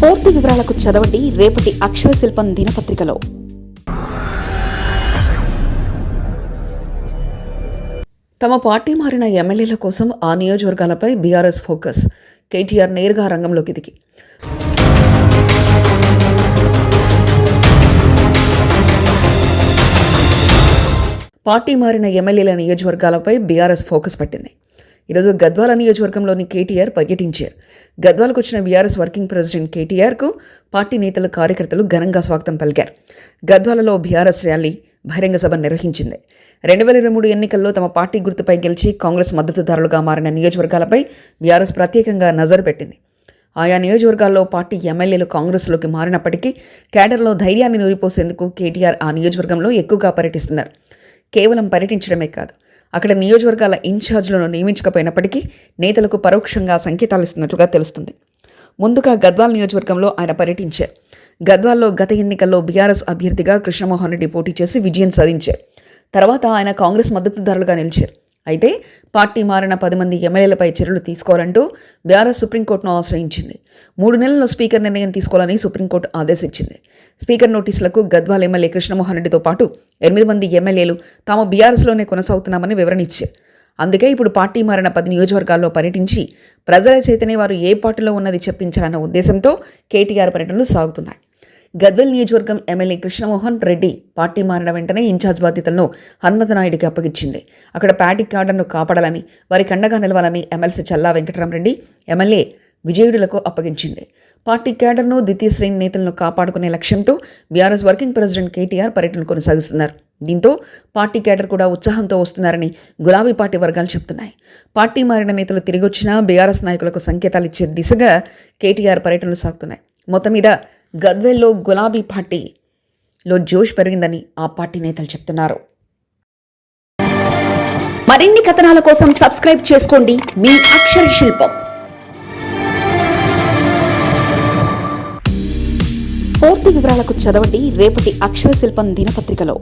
పూర్తి వివరాలకు చదవండి రేపటి అక్షర శిల్పం దినపత్రికలో. తమ పార్టీ మారిన ఎమ్మెల్యేల కోసం ఆ నియోజకవర్గాలపై బీఆర్ఎస్ ఫోకస్. కేటీఆర్ నేరుగా రంగంలోకి దిగి. పార్టీ మారిన ఎమ్మెల్యేల నియోజకవర్గాలపై బీఆర్ఎస్ ఫోకస్ పట్టింది. ఈరోజు గద్వాల నియోజకవర్గంలోని కేటీఆర్ పర్యటించారు. గద్వాలకు వచ్చిన బీఆర్ఎస్ వర్కింగ్ ప్రెసిడెంట్ కేటీఆర్కు పార్టీ నేతలు కార్యకర్తలు ఘనంగా స్వాగతం పలికారు. గద్వాలలో బీఆర్ఎస్ ర్యాలీ బహిరంగ సభ నిర్వహించింది. రెండు వేల ఇరవై మూడు ఎన్నికల్లో తమ పార్టీ గుర్తుపై గెలిచి కాంగ్రెస్ మద్దతుదారులుగా మారిన నియోజకవర్గాలపై బీఆర్ఎస్ ప్రత్యేకంగా నజరు పెట్టింది. ఆయా నియోజకవర్గాల్లో పార్టీ ఎమ్మెల్యేలు కాంగ్రెస్లోకి మారినప్పటికీ కేడర్లో ధైర్యాన్ని నూరిపోసేందుకు కేటీఆర్ ఆ నియోజకవర్గంలో ఎక్కువగా పర్యటిస్తున్నారు. కేవలం పర్యటించడమే కాదు అక్కడ నియోజకవర్గాల ఇన్ఛార్జ్లను నియమించకపోయినప్పటికీ నేతలకు పరోక్షంగా సంకేతాలు ఇస్తున్నట్లుగా తెలుస్తుంది. ముందుగా గద్వాల్ నియోజకవర్గంలో ఆయన పర్యటించారు. గద్వాల్లో గత ఎన్నికల్లో బీఆర్ఎస్ అభ్యర్థిగా కృష్ణమోహన్ రెడ్డి పోటీ చేసి విజయం సాధించారు. తర్వాత ఆయన కాంగ్రెస్ మద్దతుదారులుగా నిలిచారు. అయితే పార్టీ మారిన పది మంది ఎమ్మెల్యేలపై చర్యలు తీసుకోవాలంటూ బీఆర్ఎస్ సుప్రీంకోర్టును ఆశ్రయించింది. మూడు నెలల్లో స్పీకర్ నిర్ణయం తీసుకోవాలని సుప్రీంకోర్టు ఆదేశించింది. స్పీకర్ నోటీసులకు గద్వాల్ ఎమ్మెల్యే కృష్ణమోహన్ రెడ్డితో పాటు ఎనిమిది మంది ఎమ్మెల్యేలు తాము బీఆర్ఎస్లోనే కొనసాగుతున్నామని వివరణ ఇచ్చారు. అందుకే ఇప్పుడు పార్టీ మారిన పది నియోజకవర్గాల్లో పర్యటించి ప్రజల చేతనే వారు ఏ పార్టీలో ఉన్నది చెప్పించాలన్న ఉద్దేశంతో కేటీఆర్ పర్యటనలు సాగుతున్నాయి. గద్వెల్ నియోజకవర్గం ఎమ్మెల్యే కృష్ణమోహన్ రెడ్డి పార్టీ మారిన వెంటనే ఇన్ఛార్జ్ బాధ్యతలను హనుమతనాయుడికి అప్పగించింది. అక్కడ పార్టీ కార్డర్ను కాపాడాలని వారికి అండగా నిలవాలని ఎమ్మెల్సీ చల్లా వెంకటరామరెడ్డి ఎమ్మెల్యే విజయుడులకు అప్పగించింది. పార్టీ క్యాడర్ను ద్వితీయ శ్రేణి నేతలను కాపాడుకునే లక్ష్యంతో బీఆర్ఎస్ వర్కింగ్ ప్రెసిడెంట్ కేటీఆర్ పర్యటన కొనసాగిస్తున్నారు. దీంతో పార్టీ క్యాడర్ కూడా ఉత్సాహంతో వస్తున్నారని గులాబీ పార్టీ వర్గాలు చెబుతున్నాయి పార్టీ మారిన నేతలు తిరిగొచ్చినా బీఆర్ఎస్ నాయకులకు సంకేతాలు ఇచ్చే దిశగా కేటీఆర్ పర్యటనలు సాగుతున్నాయి. మొత్తం మీద గద్వెల్లో గులాబీ పార్టీలో జోష్ పెరిగిందని ఆ పార్టీ నేతలు చెప్తున్నారు. మరిన్ని కథనాల కోసం సబ్స్క్రైబ్ చేసుకోండి. మీ అక్షర శిల్పం. పూర్తి వివరాలకు చదవండి రేపటి అక్షర శిల్పం దినపత్రికలో.